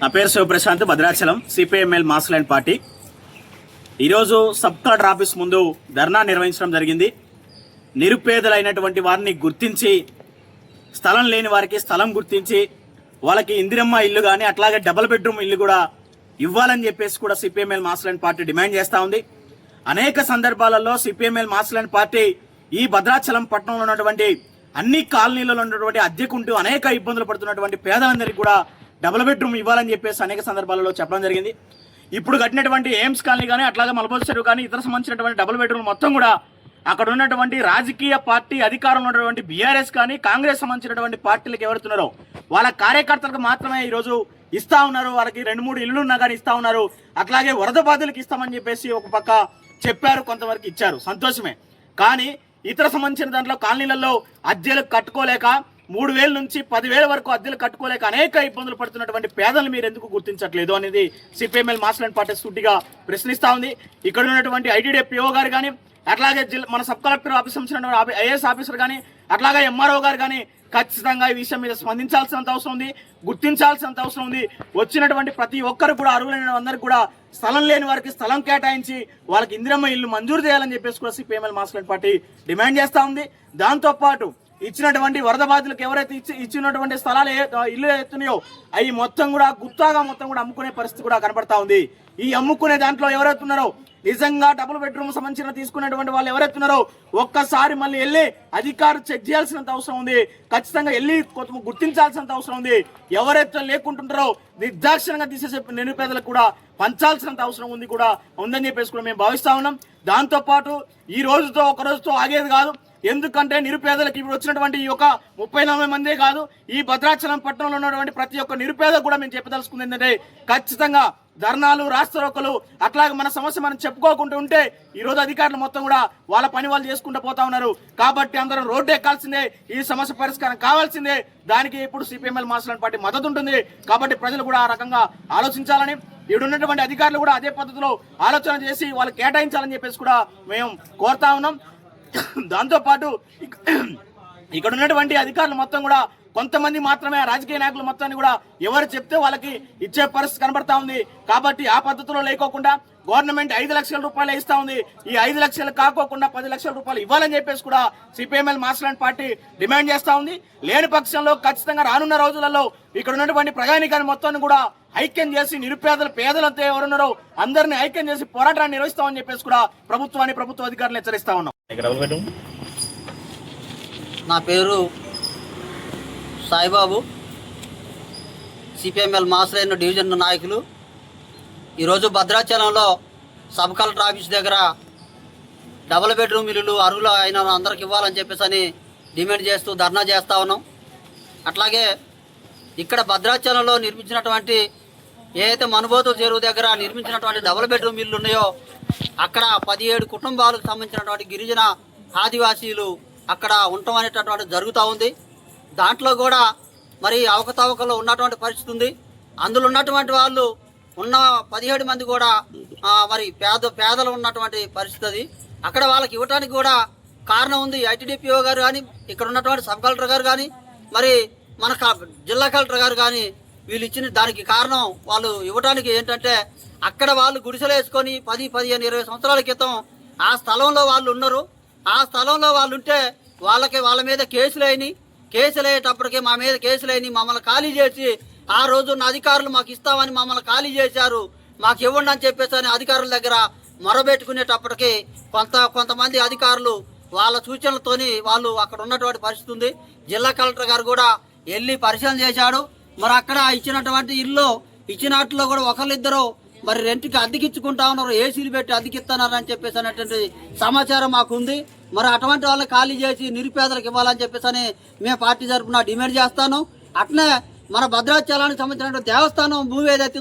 నా పేరు Shivaprashant Bhadrachalam CPIML mass line party ఈరోజు సబ్ కలెక్టర్ ఆఫీస్ ముందు ధర్నా నిర్వహించడం జరిగింది. నిరుపేదలైనటువంటి వారిని గుర్తించి స్థలం లేని వారికి స్థలం గుర్తించి వాళ్ళకి ఇందిరమ్మ ఇల్లు కానీ అట్లాగే డబుల్ బెడ్రూమ్ ఇల్లు కూడా ఇవ్వాలని చెప్పేసి కూడా సిపిఎంఎల్ మాస్లైన్ పార్టీ డిమాండ్ చేస్తూ ఉంది. అనేక సందర్భాలలో సిపిఎంఎల్ మాస్లైన్ పార్టీ ఈ భద్రాచలం పట్టణంలో ఉన్నటువంటి అన్ని కాలనీలలో ఉన్నటువంటి అద్దెకుంటూ అనేక ఇబ్బందులు పడుతున్నటువంటి పేదలందరికీ కూడా డబుల్ బెడ్రూమ్ ఇవ్వాలని చెప్పేసి అనేక సందర్భాలలో చెప్పడం జరిగింది. ఇప్పుడు కట్టినటువంటి ఎయిమ్స్ కాలనీ కానీ అట్లాగే మలబోజ్ చెరువు కానీ ఇతర సంబంధించినటువంటి డబుల్ బెడ్రూమ్ మొత్తం కూడా అక్కడ ఉన్నటువంటి రాజకీయ పార్టీ అధికారంలో ఉన్నటువంటి బీఆర్ఎస్ కానీ కాంగ్రెస్ సంబంధించినటువంటి పార్టీలకు ఎవరుతున్నారో వాళ్ళ కార్యకర్తలకు మాత్రమే ఈరోజు ఇస్తా ఉన్నారు. వాళ్ళకి రెండు మూడు ఇల్లు ఉన్నా కానీ ఇస్తా ఉన్నారు. అట్లాగే వరద బాధలకు ఇస్తామని చెప్పేసి ఒక పక్క చెప్పారు కొంతవరకు ఇచ్చారు. సంతోషమే. కానీ ఇతర సంబంధించిన దాంట్లో కాలనీలలో అద్దెలు కట్టుకోలేక మూడు వేల నుంచి పదివేల వరకు అద్దెలు కట్టుకోలేక అనేక ఇబ్బందులు పడుతున్నటువంటి పేదలు మీరు ఎందుకు గుర్తించట్లేదు అనేది సిపిఎంఎల్ మాస్లైన్ పార్టీ సూటిగా ప్రశ్నిస్తా ఉంది. ఇక్కడ ఉన్నటువంటి ఐటీడీ పిఓ గారు కానీ అట్లాగే జిల్లా మన సబ్ కలెక్టర్ ఆఫీస్ సంబంధించిన ఐఏఎస్ ఆఫీసర్ కానీ అట్లాగే ఎంఆర్ఓ గారు కానీ ఖచ్చితంగా ఈ విషయం మీద స్పందించాల్సినంత అవసరం ఉంది గుర్తించాల్సినంత అవసరం ఉంది. వచ్చినటువంటి ప్రతి ఒక్కరు కూడా అర్హులైన అందరికి కూడా స్థలం లేని వారికి స్థలం కేటాయించి వాళ్ళకి ఇందిరమ్మ ఇల్లు మంజూరు చేయాలని చెప్పేసి కూడా సిపిఎంఎల్ మాస్లైన్ పార్టీ డిమాండ్ చేస్తూ ఉంది. దాంతో పాటు ఇచ్చినటువంటి వరద బాధితులకు ఎవరైతే ఇచ్చి ఇచ్చినటువంటి స్థలాలు ఇల్లు ఎత్తున్నాయో అవి మొత్తం కూడా గుత్తాగా మొత్తం కూడా అమ్ముకునే పరిస్థితి కూడా కనబడతా ఉంది. ఈ అమ్ముకునే దాంట్లో ఎవరైతే ఉన్నారో నిజంగా డబుల్ బెడ్రూమ్ సంబంధించిన తీసుకున్నటువంటి వాళ్ళు ఎవరైతున్నారో ఒక్కసారి మళ్ళీ వెళ్ళి అధికారులు చెక్ చేయాల్సినంత అవసరం ఉంది. ఖచ్చితంగా వెళ్ళి కొంత గుర్తించాల్సినంత అవసరం ఉంది. ఎవరైతే లేకుంటుంటారో నిర్దాక్షిణంగా తీసేసే నిరుపేదలకు కూడా పంచాల్సినంత అవసరం ఉంది కూడా ఉందని చెప్పేసి కూడా మేము భావిస్తా ఉన్నాం. దాంతో పాటు ఈ రోజుతో ఒక రోజుతో ఆగేది కాదు. ఎందుకంటే నిరుపేదలకు ఇప్పుడు వచ్చినటువంటి ఈ యొక్క ముప్పై నలభై మందే కాదు ఈ భద్రాచలం పట్టణంలో ఉన్నటువంటి ప్రతి ఒక్క నిరుపేద కూడా మేము చెప్పదలుచుకుంది ఏంటంటే ఖచ్చితంగా ధర్నాలు రాష్ట్రోకలు అట్లాగే మన సమస్య మనం చెప్పుకోకుండా ఉంటే ఈ రోజు అధికారులు మొత్తం కూడా వాళ్ళ పని వాళ్ళు చేసుకుంటూ పోతా ఉన్నారు. కాబట్టి అందరం రోడ్డు ఎక్కాల్సిందే ఈ సమస్య పరిష్కారం కావాల్సిందే దానికి ఇప్పుడు సిపిఎంఎల్ మాస్టర్ పార్టీ మద్దతు ఉంటుంది. కాబట్టి ప్రజలు కూడా ఆ రకంగా ఆలోచించాలని ఇక్కడ ఉన్నటువంటి అధికారులు కూడా అదే పద్ధతిలో ఆలోచన చేసి వాళ్ళు కేటాయించాలని చెప్పేసి కూడా మేము కోరుతా ఉన్నాం. దాంతోపాటు ఇక్కడ ఉన్నటువంటి అధికారులు మొత్తం కూడా కొంతమంది మాత్రమే రాజకీయ నాయకులు మొత్తాన్ని కూడా ఎవరు చెప్తే వాళ్ళకి ఇచ్చే పరిస్థితి కనబడతా ఉంది. కాబట్టి ఆ పద్ధతిలో లేకోకుండా గవర్నమెంట్ ఐదు లక్షల రూపాయలు ఇస్తా ఉంది. ఈ ఐదు లక్షలు కాకోకుండా పది లక్షల రూపాయలు ఇవ్వాలని చెప్పేసి కూడా సిపిఎంఎల్ మాస్లాండ్ పార్టీ డిమాండ్ చేస్తా ఉంది. లేని పక్షంలో ఖచ్చితంగా రానున్న రోజులలో ఇక్కడ ఉన్నటువంటి ప్రజానికాన్ని మొత్తాన్ని కూడా ఐక్యం చేసి నిరుపేదలు పేదలంతా ఎవరున్నారో అందరినీ ఐక్యం చేసి పోరాటాన్ని నిర్వహిస్తామని చెప్పేసి కూడా ప్రభుత్వాన్ని ప్రభుత్వ అధికారులు హెచ్చరిస్తా ఉన్నాం. నా పేరు సాయిబాబు. సిపిఎంఎల్ మాసరైన డివిజన్ నాయకులు. ఈరోజు భద్రాచలంలో సబ్ కలెక్టర్ ఆఫీస్ దగ్గర డబుల్ బెడ్రూమ్ ఇల్లులు అరువులు అయిన అందరికి ఇవ్వాలని చెప్పేసి అని డిమాండ్ చేస్తూ ధర్నా చేస్తా ఉన్నాం. అట్లాగే ఇక్కడ భద్రాచలంలో నిర్మించినటువంటి ఏదైతే మనుబోతు చెరువు దగ్గర నిర్మించినటువంటి డబుల్ బెడ్రూమ్ ఇల్లు ఉన్నాయో అక్కడ పదిహేడు కుటుంబాలకు సంబంధించినటువంటి గిరిజన ఆదివాసీలు అక్కడ ఉండటం అనేటటువంటి జరుగుతూ ఉంది. దాంట్లో కూడా మరి అవకతవకలు ఉన్నటువంటి పరిస్థితి ఉంది. అందులో ఉన్నటువంటి వాళ్ళు ఉన్న పదిహేడు మంది కూడా మరి పేద పేదలు ఉన్నటువంటి పరిస్థితి అది. అక్కడ వాళ్ళకి ఇవ్వడానికి కూడా కారణం ఉంది ఐటీడీపీఓ గారు కానీ ఇక్కడ ఉన్నటువంటి సబ్ కలెక్టర్ గారు కానీ మరి మన జిల్లా కలెక్టర్ గారు కానీ వీళ్ళు ఇచ్చిన దానికి కారణం వాళ్ళు ఇవ్వడానికి ఏంటంటే అక్కడ వాళ్ళు గుడిసెలు వేసుకొని పది పదిహేను ఇరవై సంవత్సరాల క్రితం ఆ స్థలంలో వాళ్ళు ఉన్నారు. ఆ స్థలంలో వాళ్ళు ఉంటే వాళ్ళకి వాళ్ళ మీద కేసులు అయినాయి. కేసులు అయ్యేటప్పటికి మా మీద కేసులు అయినాయి. మమ్మల్ని ఖాళీ చేసి ఆ రోజు ఉన్న అధికారులు మాకు ఇస్తామని మమ్మల్ని ఖాళీ చేశారు. మాకు ఇవ్వండి అని చెప్పేసి అని అధికారుల దగ్గర మొరబెట్టుకునేటప్పటికి కొంత కొంతమంది అధికారులు వాళ్ళ సూచనలతోని వాళ్ళు అక్కడ ఉన్నటువంటి పరిస్థితి ఉంది. జిల్లా కలెక్టర్ గారు కూడా వెళ్ళి పరిశీలన చేశాడు. మరి అక్కడ ఇచ్చినటువంటి ఇల్లు ఇచ్చినట్లో కూడా ఒకళ్ళిద్దరు మరి రెంట్కి అద్దెకిచ్చుకుంటా ఉన్నారు ఏసీలు పెట్టి అద్దెకిస్తున్నారు అని చెప్పేసి అనేటువంటి సమాచారం మాకు ఉంది మరి అటువంటి వాళ్ళని ఖాళీ చేసి నిరుపేదలకు ఇవ్వాలని చెప్పేసి అని మేము పార్టీ తరఫున డిమాండ్ చేస్తాను. అట్లే మన భద్రాచలానికి సంబంధించినటువంటి దేవస్థానం భూమి ఏదైతే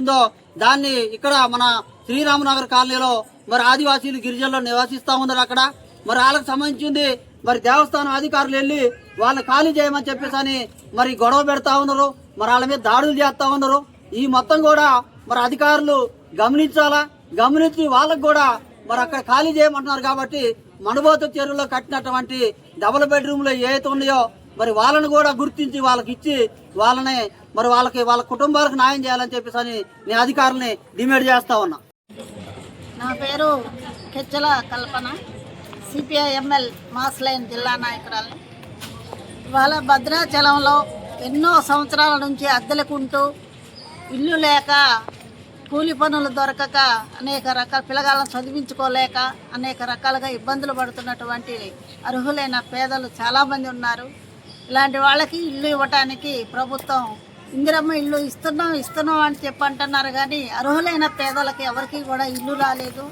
దాన్ని ఇక్కడ మన శ్రీరామనగర్ కాలనీలో మరి ఆదివాసీలు గిరిజనులు నివసిస్తూ ఉన్నారు అక్కడ. మరి వాళ్ళకి సంబంధించింది మరి దేవస్థానం అధికారులు వెళ్ళి వాళ్ళని ఖాళీ చేయమని చెప్పేసి అని మరి గొడవ పెడతా ఉన్నారు. మరి వాళ్ళ మీద దాడులు చేస్తూ ఉన్నారు. ఈ మొత్తం కూడా మరి అధికారులు గమనించాలా? గమనించి వాళ్ళకు కూడా మరి అక్కడ ఖాళీ చేయమంటున్నారు కాబట్టి మణుబోతు చెరువులో కట్టినటువంటి డబుల్ బెడ్రూమ్లో ఏవైతే ఉన్నాయో మరి వాళ్ళని కూడా గుర్తించి వాళ్ళకి ఇచ్చి వాళ్ళని మరి వాళ్ళకి వాళ్ళ కుటుంబాలకు న్యాయం చేయాలని చెప్పేసి అని నేను అధికారులని డిమాండ్ చేస్తా ఉన్నా. నా పేరు కెచ్చల కల్పన. సిపిఐఎంఎల్ మాస్లైన్ జిల్లా నాయకురాలు. ఇవాళ భద్రాచలంలో ఎన్నో సంవత్సరాల నుంచి అద్దెలకుంటూ ఇల్లు లేక కూలి పనులు దొరకక అనేక రకాల పిల్లగాళ్ళను చదివించుకోలేక అనేక రకాలుగా ఇబ్బందులు పడుతున్నటువంటి అర్హులైన పేదలు చాలామంది ఉన్నారు. ఇలాంటి వాళ్ళకి ఇల్లు ఇవ్వటానికి ప్రభుత్వం ఇందిరమ్మ ఇల్లు ఇస్తున్నాం ఇస్తున్నాం అని చెప్పి అంటున్నారు కానీ అర్హులైన పేదలకి ఎవరికి కూడా ఇల్లు రాలేదు.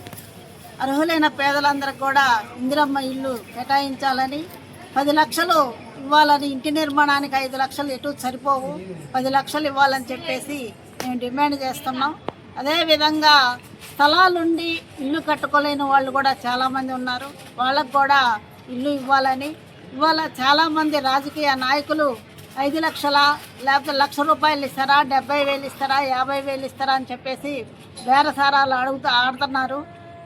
అర్హులైన పేదలందరికి కూడా ఇందిరమ్మ ఇల్లు కేటాయించాలని పది లక్షలు ఇవ్వాలని ఇంటి నిర్మాణానికి ఐదు లక్షలు ఎటు సరిపోవు పది లక్షలు ఇవ్వాలని చెప్పేసి మేము డిమాండ్ చేస్తున్నాం. అదేవిధంగా స్థలాలుండి ఇల్లు కట్టుకోలేని వాళ్ళు కూడా చాలామంది ఉన్నారు. వాళ్ళకు కూడా ఇల్లు ఇవ్వాలని. ఇవాళ చాలామంది రాజకీయ నాయకులు ఐదు లక్షల లేకపోతే లక్ష రూపాయలు ఇస్తారా డెబ్బై వేలు ఇస్తారా యాభై వేలు ఇస్తారా అని చెప్పేసి బేరసారాలు అడుగుతూ ఆడుతున్నారు.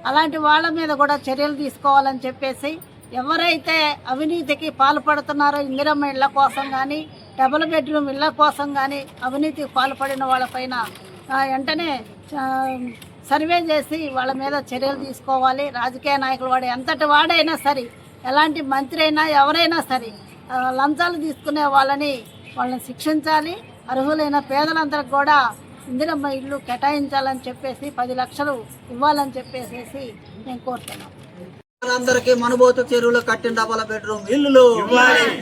అలాంటి వాళ్ళ మీద కూడా చర్యలు తీసుకోవాలని చెప్పేసి ఎవరైతే అవినీతికి పాల్పడుతున్నారో ఇందిరమ్మ ఇళ్ళ కోసం కానీ డబుల్ బెడ్రూమ్ ఇళ్ళ కోసం కానీ అవినీతికి పాల్పడిన వాళ్ళపైన వెంటనే సర్వే చేసి వాళ్ళ మీద చర్యలు తీసుకోవాలి. రాజకీయ నాయకులు వాడు ఎంతటి వాడైనా సరే ఎలాంటి మంత్రి అయినా ఎవరైనా సరే లంచాలు తీసుకునే వాళ్ళని వాళ్ళని శిక్షించాలి. అర్హులైన పేదలందరికి కూడా ఇందిరమ్మ ఇల్లు కేటాయించాలని చెప్పేసి పది లక్షలు ఇవ్వాలని చెప్పేసి నేను కోరుతున్నాను. అందరికి మనబోతు చెరువులో కట్టిన డబల బెడ్రూమ్ ఇల్లులు.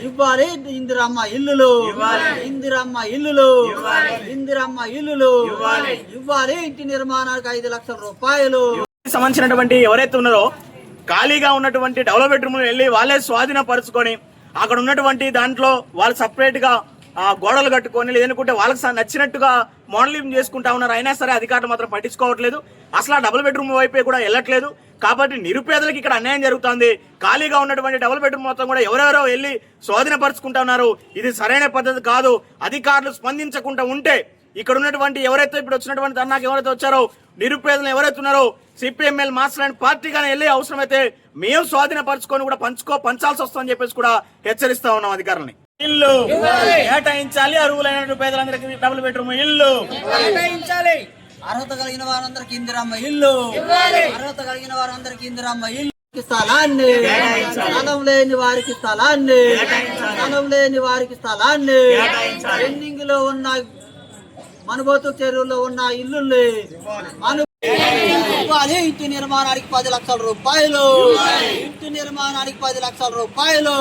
ఇవ్వాలి. ఇందిరమ్మ ఇల్లులు. ఇందిరమ్మ ఇల్లులు. ఇందిరమ్మ ఇల్లులు. ఇవ్వాలి. ఇంటి నిర్మాణానికి ఐదు లక్షల రూపాయలు. సంబంధించినటువంటి ఎవరైతే ఉన్నారో ఖాళీగా ఉన్నటువంటి డెవలప్ బెడ్రూమ్ వెళ్ళి వాళ్ళే స్వాధీనపరుచుకొని అక్కడ ఉన్నటువంటి దాంట్లో వాళ్ళు సపరేట్గా గోడలు కట్టుకొని లేదనుకుంటే వాళ్ళకి నచ్చినట్టుగా మోడలింగ్ చేసుకుంటా ఉన్నారు. అయినా సరే అధికారులు మాత్రం పట్టించుకోవట్లేదు. అసలు ఆ డబుల్ బెడ్రూమ్ వైపే కూడా వెళ్ళట్లేదు. కాబట్టి నిరుపేదలకు ఇక్కడ అన్యాయం జరుగుతుంది. ఖాళీగా ఉన్నటువంటి డబుల్ బెడ్రూమ్ మొత్తం కూడా ఎవరెవరో వెళ్ళి స్వాధీనపరుచుకుంటా ఉన్నారు. ఇది సరైన పద్ధతి కాదు. అధికారులు స్పందించకుండా ఉంటే ఇక్కడ ఉన్నటువంటి ఎవరైతే ఇప్పుడు వచ్చినటువంటి అన్నాకి ఎవరైతే వచ్చారో నిరుపేదలు ఎవరైతే ఉన్నారో సిపిఎంఎల్ మాస్టర్ అండ్ పార్టీగానే వెళ్ళి అవసరమైతే మేము స్వాధీనపరచుకొని కూడా పంచుకో పంచాల్సి వస్తుందని చెప్పేసి కూడా హెచ్చరిస్తా ఉన్నాం అధికారులని. ఇల్లు. కేటాయించాలి. అర్హులైన పేదలందరికీ డబుల్ బెడ్రూమ్ ఇల్లు. కేటాయించాలి. అర్హత కలిగిన వారందరికి ఇందిరమ్మ ఇల్లు. అర్హత కలిగిన వారందరికి ఇందిరమ్మ ఇల్లు స్థలాన్ని. స్థలం లేని వారికి స్థలాన్ని. స్థలం లేని వారికి స్థలాన్ని. పెండింగ్లో ఉన్న మనుబోతు చెరువులో ఉన్న ఇల్లు మను ఇవ్వాలి. ఇంటి నిర్మాణానికి పది లక్షల రూపాయలు. ఇంటి నిర్మాణానికి పది లక్షల రూపాయలు.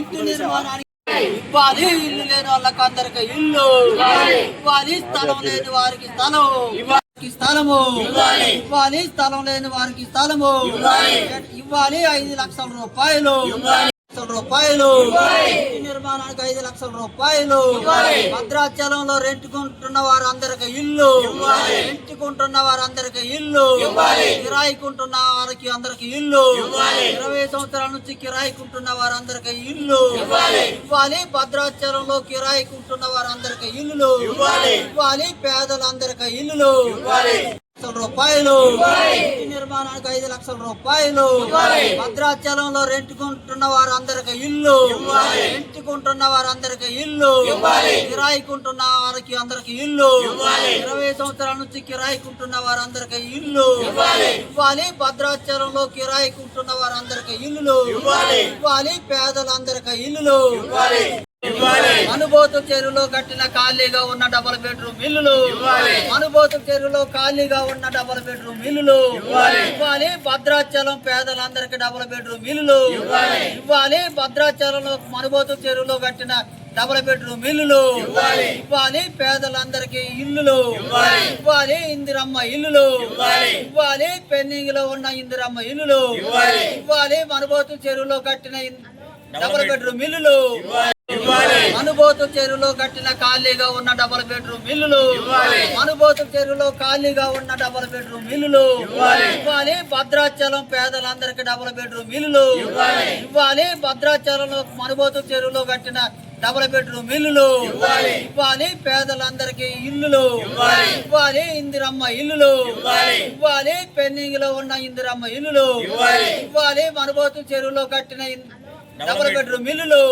ఇంటి నిర్మాణానికి ఇవ్వాలి. ఇల్లు లేని వాళ్ళకి అందరికి ఇల్లు. ఇవ్వాలి. స్థలం లేని వారికి స్థలం ఇవ్వాలి. స్థలము. ఇవ్వాలి. స్థలం లేని వారికి స్థలము. ఇవ్వాలి. ఐదు లక్షల రూపాయలు. లక్షల రూపాయలు. ఇంటి నిర్మాణానికి ఐదు లక్షల రూపాయలు. భద్రాచలంలో రెంట్కుంటున్న వారందరికి ఇల్లు. రెంట్కుంటున్న వారందరికి ఇల్లు. కిరాయికుంటున్న వారికి అందరికి ఇల్లు. ఇరవై సంవత్సరాల నుంచి కిరాయికుంటున్న వారందరికి ఇల్లు. ఇవ్వాలి. భద్రాచలంలో కిరాయికుంటున్న వారందరికి ఇల్లు. ఇవ్వాలి. పేదలందరికి ఇల్లు. లక్షల రూపాయలు. ఇంటి నిర్మాణానికి ఐదు లక్షల రూపాయలు. భద్రాచలంలో రెంట్కుంటున్న వారందరికి ఇల్లు. రెంట్కుంటున్న వారందరికి ఇల్లు. కిరాయికుంటున్న వారికి అందరికి ఇల్లు. ఇరవై సంవత్సరాల నుంచి కిరాయికుంటున్న వారందరికి ఇల్లు. ఇవ్వాలి. భద్రాచలంలో కిరాయికుంటున్న వారందరికి ఇల్లు. ఇవ్వాలి. పేదలందరికి ఇల్లు. అనుబోతు చెరువులో కట్టిన ఖాళీగా ఉన్న డబుల్ బెడ్రూమ్ ఇల్లులు. అనుబోతు చెరువులో ఖాళీగా ఉన్న డబుల్ బెడ్రూమ్ ఇల్లులు. ఇవ్వాలి. భద్రాచలం పేదలందరికీ డబుల్ బెడ్రూమ్ ఇల్లులు. ఇవ్వాలి. భద్రాచలంలో మనుబోతు చెరువులో కట్టిన డబుల్ బెడ్రూమ్ ఇల్లులు. ఇవ్వాలి. పేదలందరికీ ఇల్లులు. ఇవ్వాలి. ఇందిరమ్మ ఇల్లులు. ఇవ్వాలి. పెండింగ్లో ఉన్న ఇందిరమ్మ ఇల్లులు. ఇవ్వాలి. మనుబోతు చెరువులో కట్టిన డబుల్ బెడ్రూమ్ ఇల్లులు. అనుబోతు చెరువులో కట్టిన ఖాళీగా ఉన్న డబుల్ బెడ్రూమ్ ఇల్లులు. అనుబోతు చెరువులో ఖాళీగా ఉన్న డబుల్ బెడ్రూమ్ ఇల్లులు. ఇవ్వాలి. భద్రాచలం పేదలందరికీ డబుల్ బెడ్రూమ్ ఇల్లులు. ఇవ్వాలి. భద్రాచలంలో మనుబోతు చెరువులో కట్టిన డబుల్ బెడ్రూమ్ ఇల్లులు. ఇవ్వాలి. పేదలందరికీ ఇల్లులు. ఇవ్వాలి. ఇందిరమ్మ ఇల్లులు. ఇవ్వాలి. పెండింగ్లో ఉన్న ఇందిరమ్మ ఇల్లులు. ఇవ్వాలి. మనుబోతు చెరువులో కట్టిన డబుల్ బెడ్రూమ్ ఇల్లులు.